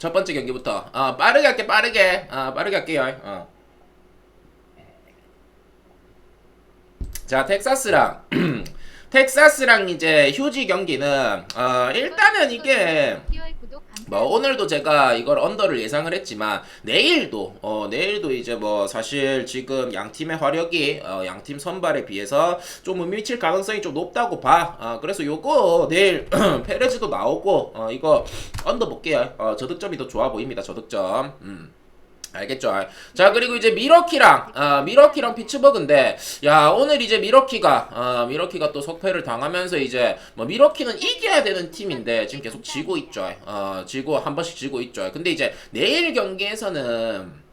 첫 번째 경기부터 어, 빠르게 할게 빠르게 어, 빠르게 할게요. 어. 자 텍사스랑 텍사스랑 이제 휴지 경기는 어, 일단은 이게 뭐 오늘도 제가 이걸 언더를 예상을 했지만 내일도 어 내일도 이제 뭐 사실 지금 양 팀의 화력이 어 양팀 선발에 비해서 좀 미칠 가능성이 좀 높다고 봐. 어 그래서 요거 내일 페레즈도 나오고 어 이거 언더 볼게요. 어 저득점이 더 좋아 보입니다. 저득점. 음. 알겠죠? 자 그리고 이제 미러키랑 어, 미러키랑 피츠버그인데 야 오늘 이제 미러키가 어, 미러키가 또 석패를 당하면서 이제 뭐 미러키는 이겨야 되는 팀인데 지금 계속 지고 있죠. 어, 지고 한 번씩 지고 있죠. 근데 이제 내일 경기에서는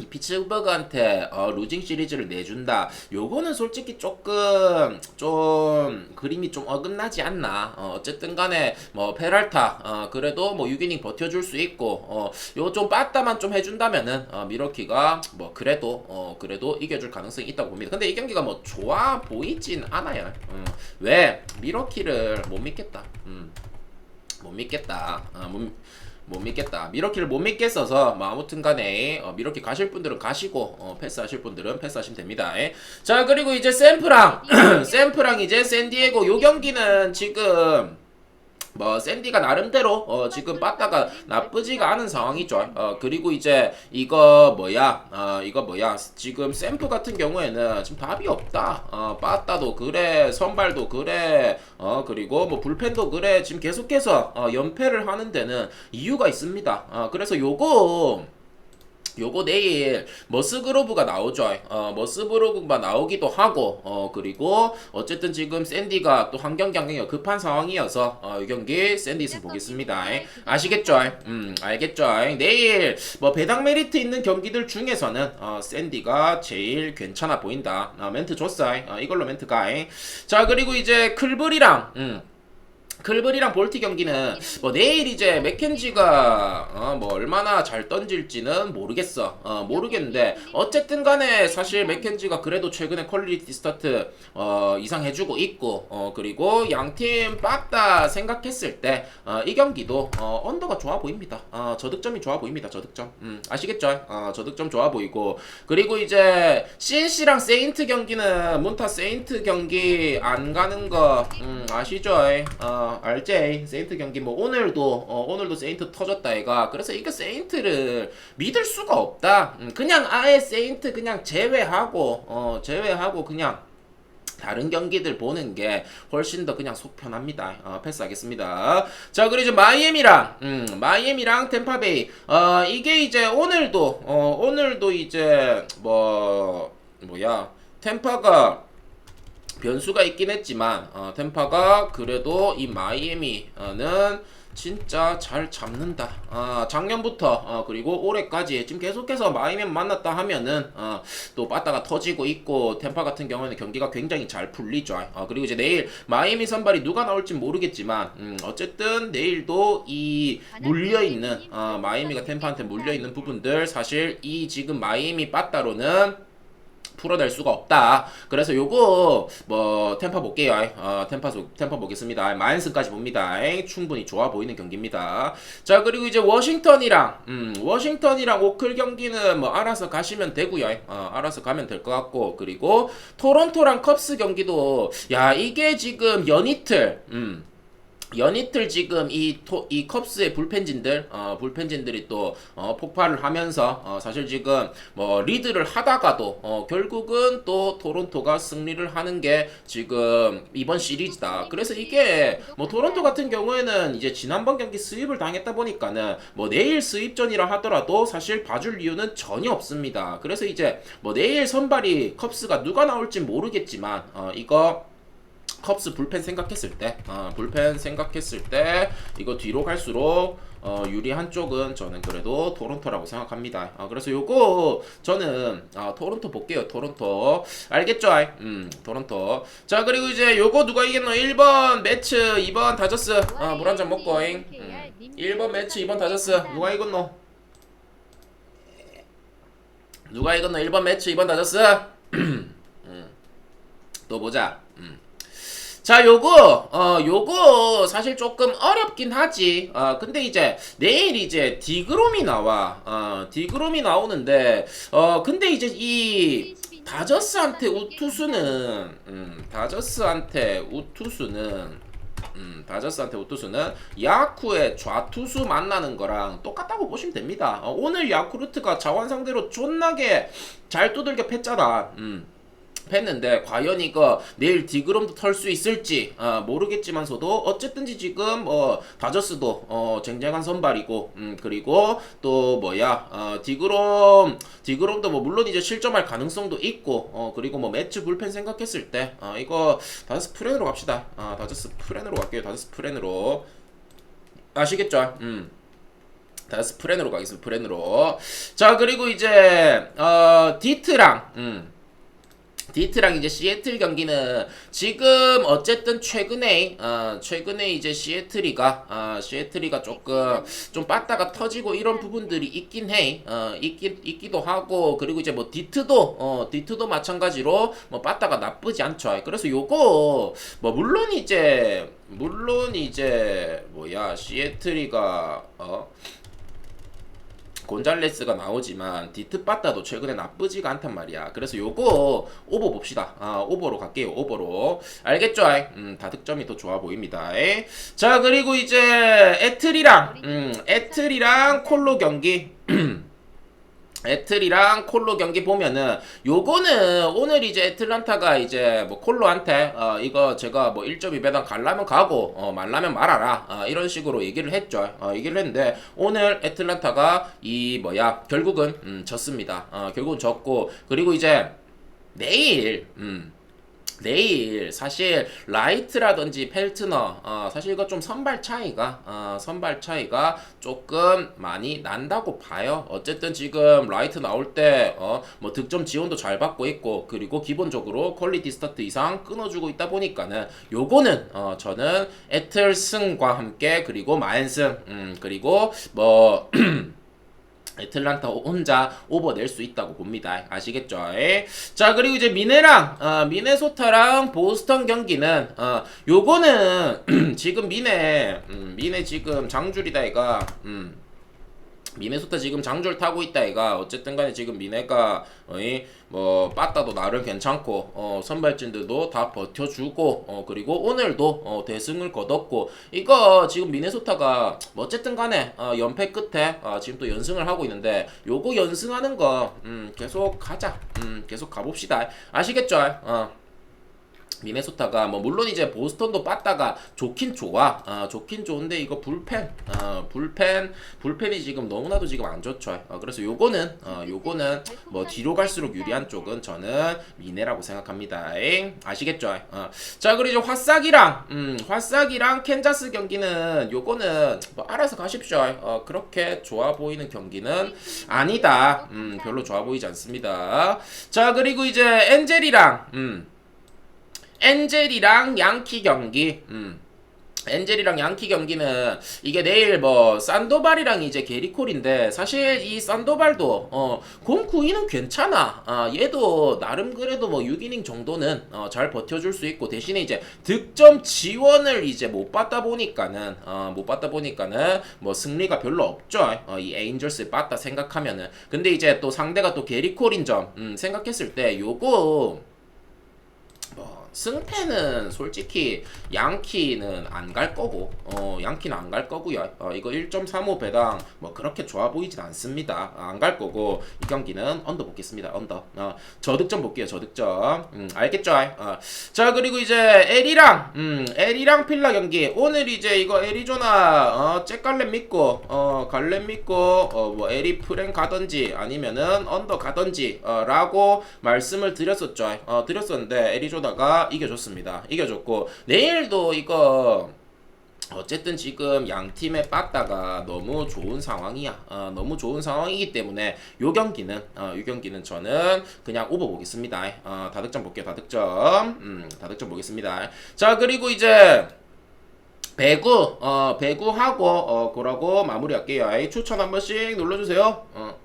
이 피츠버그한테 어, 루징 시리즈를 내준다. 요거는 솔직히 조금 좀 그림이 좀 어긋나지 않나. 어, 어쨌든 간에 뭐 페랄타 어, 그래도 뭐 6이닝 버텨줄 수 있고 어, 요좀 빠따만 좀 해준다면은 어, 미러키가 뭐 그래도 어, 그래도 이겨줄 가능성이 있다고 봅니다. 근데 이 경기가 뭐 좋아 보이진 않아요. 음, 왜 미러키를 못 믿겠다. 음, 못 믿겠다. 어, 못, 못 믿겠다. 미러키를 못 믿겠어서 뭐 아무튼 간에 어, 미러키 가실 분들은 가시고 어, 패스하실 분들은 패스하시면 됩니다. 예. 자 그리고 이제 샘프랑 샘프랑 이제 샌디에고 요 경기는 지금 뭐 샌디가 나름대로 어 지금 빠따가 나쁘지가 않은 상황이죠. 어 그리고 이제 이거 뭐야? 어 이거 뭐야? 지금 샘프 같은 경우에는 지금 답이 없다. 어 빠따도 그래, 선발도 그래. 어 그리고 뭐 불펜도 그래. 지금 계속해서 어 연패를 하는 데는 이유가 있습니다. 어 그래서 요거 요거 내일 머스그로브가 나오죠. 어, 머스그로브가 나오기도 하고, 어, 그리고 어쨌든 지금 샌디가 또 한 경기 한 경기가 급한 상황이어서, 어, 이 경기 샌디 승 보겠습니다. 아시겠죠? 음, 알겠죠? 내일 뭐 배당 메리트 있는 경기들 중에서는, 어, 샌디가 제일 괜찮아 보인다. 어, 멘트 줬어. 어, 이걸로 멘트 가. 자, 그리고 이제 클블이랑, 음. 클블이랑 볼티 경기는 뭐 내일 이제 맥켄지가 어, 뭐 얼마나 잘 던질지는 모르겠어. 어, 모르겠는데 어쨌든 간에 사실 맥켄지가 그래도 최근에 퀄리티 스타트 어, 이상 해주고 있고 어, 그리고 양팀 빠따 생각했을 때 이 경기도 어, 언더가 좋아 보입니다. 어, 저득점이 좋아 보입니다. 저득점. 음, 아시겠죠? 어, 저득점 좋아 보이고. 그리고 이제 CNC랑 세인트 경기는 몬타 세인트 경기 안 가는 거 음, 아시죠? 어, 알제 세인트 경기 뭐 오늘도 어, 오늘도 세인트 터졌다 얘가 그래서 이거 세인트를 믿을 수가 없다 음, 그냥 아예 세인트 그냥 제외하고 어 제외하고 그냥 다른 경기들 보는 게 훨씬 더 그냥 속 편합니다. 어, 패스하겠습니다. 자, 그리고 이제 마이애미랑, 음, 마이애미랑 템파베이. 어, 이게 이제 오늘도, 어, 오늘도 이제, 뭐, 뭐야. 템파가 변수가 있긴 했지만 어, 템파가 그래도 이 마이애미는 진짜 잘 잡는다. 아, 작년부터 어, 그리고 올해까지 지금 계속해서 마이애미 만났다 하면은 어, 또 빠따가 터지고 있고 템파 같은 경우는 경기가 굉장히 잘 풀리죠. 어, 그리고 이제 내일 마이애미 선발이 누가 나올지 모르겠지만 음, 어쨌든 내일도 이 물려 있는 어, 마이애미가 템파한테 물려 있는 부분들 사실 이 지금 마이애미 빠따로는 풀어낼 수가 없다. 그래서 요거 뭐 템파 볼게요. 어, 템파 템파 보겠습니다. 마인스까지 봅니다. 충분히 좋아 보이는 경기입니다. 자 그리고 이제 워싱턴이랑 음, 워싱턴이랑 오클 경기는 뭐 알아서 가시면 되고요. 어, 알아서 가면 될 것 같고 그리고 토론토랑 컵스 경기도 야 이게 지금 연이틀 음. 연이틀 지금 이, 토, 이 컵스의 불펜진들, 어, 불펜진들이 또, 어, 폭발을 하면서, 어, 사실 지금, 뭐, 리드를 하다가도, 어, 결국은 또 토론토가 승리를 하는 게 지금 이번 시리즈다. 그래서 이게, 뭐, 토론토 같은 경우에는 이제 지난번 경기 스윕을 당했다 보니까는, 뭐, 내일 스윕전이라 하더라도 사실 봐줄 이유는 전혀 없습니다. 그래서 이제, 뭐, 내일 선발이 컵스가 누가 나올지 모르겠지만, 어, 이거, 컵스 불펜 생각했을 때, 어, 불펜 생각했을 때 이거 뒤로 갈수록 어, 유리한 쪽은 저는 그래도 토론토라고 생각합니다. 어, 그래서 요거 저는 어, 토론토 볼게요. 토론토 알겠죠? 음, 토론토. 자 그리고 이제 요거 누가 이겼노? 1번 매츠, 2번 다저스. 어, 물한 잔 먹고잉. 음. 1번 매츠, 2번 다저스. 누가 이겼노? 누가 이겼노? 1번 매츠, 2번 다저스. 음. 또 보자. 음. 자, 요거, 어, 요거 사실 조금 어렵긴 하지. 어, 근데 이제 내일 이제 디그롬이 나와. 어, 디그롬이 나오는데, 어, 근데 이제 이 다저스한테 우투수는, 음, 다저스한테 우투수는, 음, 다저스한테 우투수는 야쿠의 좌투수 만나는 거랑 똑같다고 보시면 됩니다. 어, 오늘 야쿠르트가 자원 상대로 존나게 잘 두들겨 팼잖아. 음. 했는데 과연 이거 내일 디그롬도 털 수 있을지 어, 모르겠지만서도 어쨌든지 지금 어, 다저스도 어, 쟁쟁한 선발이고 음, 그리고 또 뭐야 어, 디그롬 디그롬도 뭐 물론 이제 실점할 가능성도 있고 어, 그리고 뭐 매치 불펜 생각했을 때 어, 이거 다저스 프렌으로 갑시다 아, 다저스 프렌으로 갈게요 다저스 프렌으로 아시겠죠? 음. 다저스 프렌으로 가겠습니다 프렌으로 자 그리고 이제 어, 디트랑 음. 디트랑 이제 시애틀 경기는 지금 어쨌든 최근에 어 최근에 이제 시애틀이가 어 시애틀이가 조금 좀 빠따가 터지고 이런 부분들이 있긴 해 어 있긴 있기도 하고 그리고 이제 뭐 디트도 어 디트도 마찬가지로 뭐 빠따가 나쁘지 않죠. 그래서 요거 뭐 물론 이제 물론 이제 뭐야 시애틀이가 어 곤잘레스가 나오지만 디트빠따도 최근에 나쁘지가 않단 말이야. 그래서 요거 오버 봅시다. 아, 오버로 갈게요. 오버로. 알겠죠? 음, 다 득점이 더 좋아 보입니다. 에? 자, 그리고 이제 에틀이랑 음, 에틀이랑 콜로 경기 애틀이랑 콜로 경기 보면은 요거는 오늘 이제 애틀란타가 이제 뭐 콜로한테 어 이거 제가 뭐 1.2배당 갈라면 가고 어 말라면 말아라 어 이런 식으로 얘기를 했죠. 어 얘기를 했는데 오늘 애틀란타가 이 뭐야 결국은 음 졌습니다. 어 결국은 졌고 그리고 이제 내일 음 내일 사실 라이트라든지 펠트너 어, 사실 이거 좀 선발 차이가 어, 선발 차이가 조금 많이 난다고 봐요. 어쨌든 지금 라이트 나올 때 어, 뭐 득점 지원도 잘 받고 있고 그리고 기본적으로 퀄리티 스타트 이상 끊어주고 있다 보니까는 요거는 어, 저는 에틀슨과 함께 그리고 마엔슨 음, 그리고 뭐 애틀란타 혼자 오버 낼 수 있다고 봅니다. 아시겠죠? 에? 자 그리고 이제 미네랑 어, 미네소타랑 보스턴 경기는 어, 요거는 지금 미네 음, 미네 지금 장줄이다 이가 음. 미네소타 지금 장줄 타고 있다 이가. 어쨌든 간에 지금 미네가 어이 뭐 빠따도 나름 괜찮고 어 선발진들도 다 버텨주고 어 그리고 오늘도 어 대승을 거뒀고 이거 지금 미네소타가 뭐 어쨌든 간에 어 연패 끝에 어 지금 또 연승을 하고 있는데 요거 연승하는 거 음 계속 가자. 음 계속 가봅시다. 아시겠죠? 어 미네소타가 뭐 물론 이제 보스턴도 빠따가 좋긴 좋아. 어, 좋긴 좋은데 이거 불펜 어, 불펜 불펜이 지금 너무나도 지금 안 좋죠. 어, 그래서 요거는 어, 요거는 뭐 뒤로 갈수록 유리한 쪽은 저는 미네라고 생각합니다. 잉? 아시겠죠? 어. 자 그리고 이제 화싹이랑 음, 화싹이랑 캔자스 경기는 요거는 뭐 알아서 가십시오. 어, 그렇게 좋아 보이는 경기는 아니다. 음, 별로 좋아 보이지 않습니다. 자 그리고 이제 엔젤이랑 음, 엔젤이랑 양키 경기. 음. 엔젤이랑 양키 경기는 이게 내일 뭐 산도발이랑 이제 게리콜인데 사실 이 산도발도 어 공구이는 괜찮아 아 얘도 나름 그래도 뭐 6이닝 정도는 어, 잘 버텨줄 수 있고 대신에 이제 득점 지원을 이제 못 받다 보니까는 어못 받다 보니까는 뭐 승리가 별로 없죠 어, 이 에인절스 받다 생각하면은 근데 이제 또 상대가 또 게리콜인 점 음, 생각했을 때 요거 뭐 승패는 솔직히 양키는 안 갈 거고 어 양키는 안 갈 거고요. 어 이거 1.35 배당 뭐 그렇게 좋아 보이진 않습니다. 아, 안갈 거고 이 경기는 언더 보겠습니다. 언더. 어 저득점 볼게요 저득점. 음 알겠죠? 어. 자 그리고 이제 에리랑 음 에리랑 필라 경기. 오늘 이제 이거 애리조나 어 잭갈렛 믿고 어 갈렛 믿고 어 뭐 에리 프랭 가던지 아니면은 언더 가던지 어 라고 말씀을 드렸었죠. 어 드렸었는데 애리조나 가 이겨줬습니다. 이겨줬고 내일도 이거 어쨌든 지금 양 팀의 빠따가 너무 좋은 상황이야. 어, 너무 좋은 상황이기 때문에 요 경기는 어, 요 경기는 저는 그냥 오버 보겠습니다. 어, 다득점 볼게요. 다득점. 음, 다득점 보겠습니다. 자, 그리고 이제 배구 어 배구하고 어 그러고 마무리할게요. 추천 한 번씩 눌러주세요. 어.